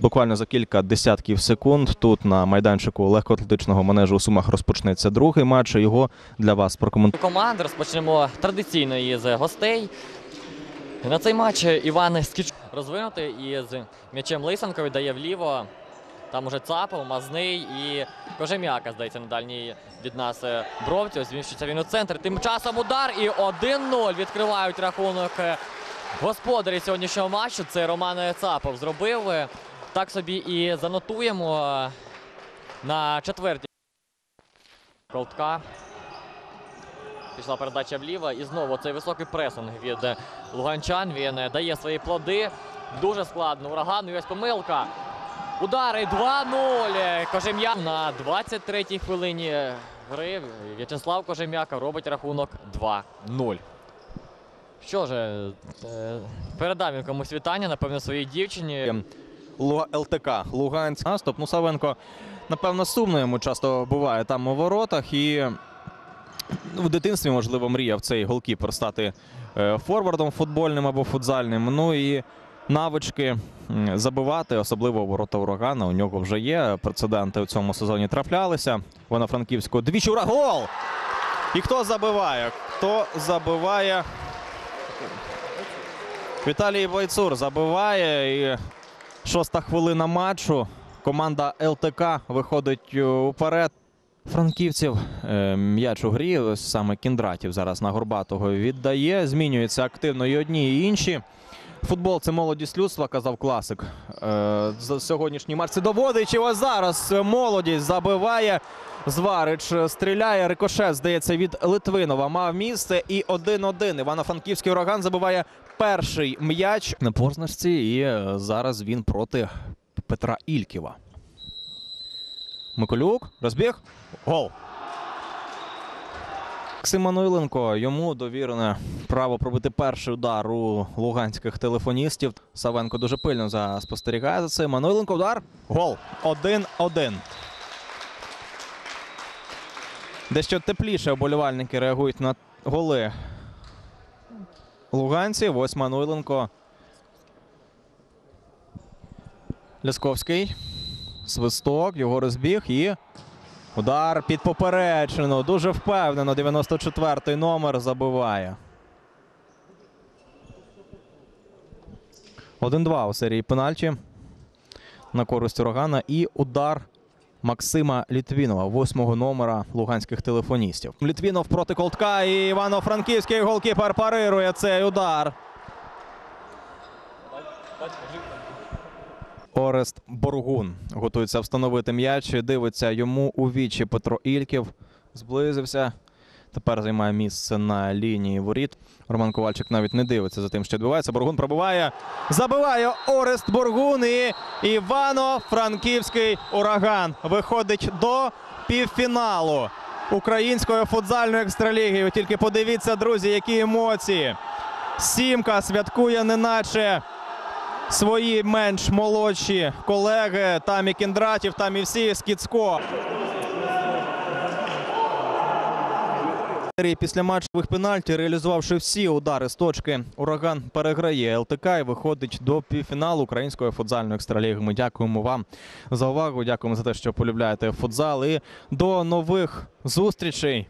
Буквально за кілька десятків секунд тут на майданчику легкоатлетичного манежу у Сумах розпочнеться другий матч. Його для вас прокоментує. команд. Розпочнемо традиційно із гостей. На цей матч Іван Скіч розвинутий із м'ячем Лисенко віддає вліво. Там уже Цапов, Мазний і Кожем'яка, здається, на дальній від нас е, бровці. Зміщується він у центр. Тим часом удар і 1-0 відкривають рахунок е, господарі сьогоднішнього матчу. Це Роман Цапов зробив. Так собі і занотуємо е, на четвертій. Колтка. Пішла передача вліво. І знову цей високий пресинг від луганчан. Він е, дає свої плоди. Дуже складно. Урагану. І ось помилка. Удари 2-0. Кожем'як на 23-й хвилині гри. В'ячеслав Кожем'яка робить рахунок 2-0. Що ж, е, передам він комусь вітання, напевно, своїй дівчині. ЛТК Луганськ. Наступ. Ну, Савенко, напевно, сумно йому часто буває там у воротах. І в дитинстві, можливо, мріяв цей голкіпер стати е, форвардом футбольним або футзальним. Ну і навички забивати, особливо ворота урагана. У нього вже є. Прецеденти у цьому сезоні траплялися. Вона франківського двічі ура. Гол! І хто забиває? Хто забиває? Віталій Бойцур забиває. І шоста хвилина матчу. Команда ЛТК виходить е, уперед. Франківців е, м'яч у грі. Саме Кіндратів зараз на Горбатого віддає. Змінюються активно і одні, і інші. Футбол це молодість людства, казав класик. Е, сьогоднішній матч це доводить. І ось зараз молодість забиває. Зварич стріляє. Рикошет, здається, від Литвинова мав місце. І 1-1. Івано-Франківський ураган забиває перший м'яч на позначці. І е, зараз він проти Петра Ільківа. Миколюк, розбіг. Гол. Максим Мануйленко. Йому довірене право пробити перший удар у луганських телефоністів. Савенко дуже пильно за спостерігає за цим. Мануйленко удар. Гол. 1-1. Дещо тепліше оболівальники реагують на голи луганців. Ось Мануйленко. Лясковський. Свисток, його розбіг і удар під поперечину. Дуже впевнено. 94-й номер забиває. 1-2 у серії пенальті на користь урагана. І удар Максима Літвінова, восьмого номера луганських телефоністів. Літвінов проти колтка. І Івано-Франківський голкіпер парирує цей удар. Орест Боргун готується встановити м'яч. Дивиться йому у вічі Петро Ільків. Зблизився. Тепер займає місце на лінії воріт. Роман Ковальчик навіть не дивиться за тим, що відбувається. Боргун пробиває. Забиває Орест Боргун. І Івано-Франківський ураган виходить до півфіналу української футзальної екстраліги. Тільки подивіться, друзі, які емоції. Сімка святкує, неначе свої менш молодші колеги. Там і Кіндратів, там і всі Скіцько. Після матчових пенальті, реалізувавши всі удари з точки, ураган переграє ЛТК і виходить до півфіналу української футзальної екстраліги. Ми дякуємо вам за увагу. Дякуємо за те, що полюбляєте футзал. І до нових зустрічей.